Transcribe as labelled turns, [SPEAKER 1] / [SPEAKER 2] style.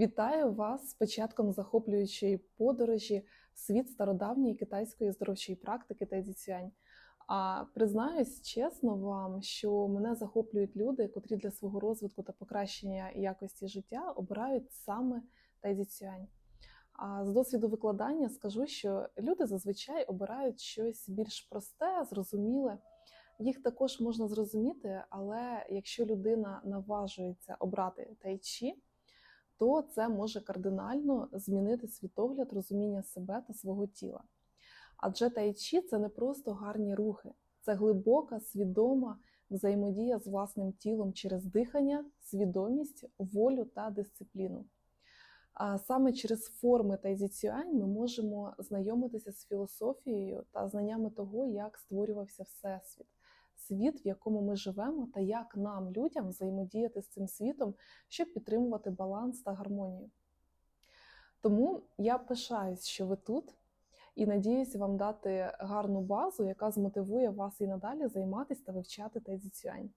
[SPEAKER 1] Вітаю вас з початком захоплюючої подорожі в світ стародавньої китайської здоровчої практики Тайзі Цюань. А признаюсь чесно вам, що мене захоплюють люди, котрі для свого розвитку та покращення якості життя обирають саме Тайзі Цюань. А з досвіду викладання скажу, що люди зазвичай обирають щось більш просте, зрозуміле. Їх також можна зрозуміти, але якщо людина наважується обрати тайчі, то це може кардинально змінити світогляд, розуміння себе та свого тіла. Адже тайчі це не просто гарні рухи, це глибока, свідома взаємодія з власним тілом через дихання, свідомість, волю та дисципліну. А саме через форми тайзіцюань ми можемо знайомитися з філософією та знаннями того, як створювався всесвіт, світ, в якому ми живемо, та як нам, людям, взаємодіяти з цим світом, щоб підтримувати баланс та гармонію. Тому я пишаюсь, що ви тут, і надіюся вам дати гарну базу, яка змотивує вас і надалі займатися та вивчати тайзіцюань.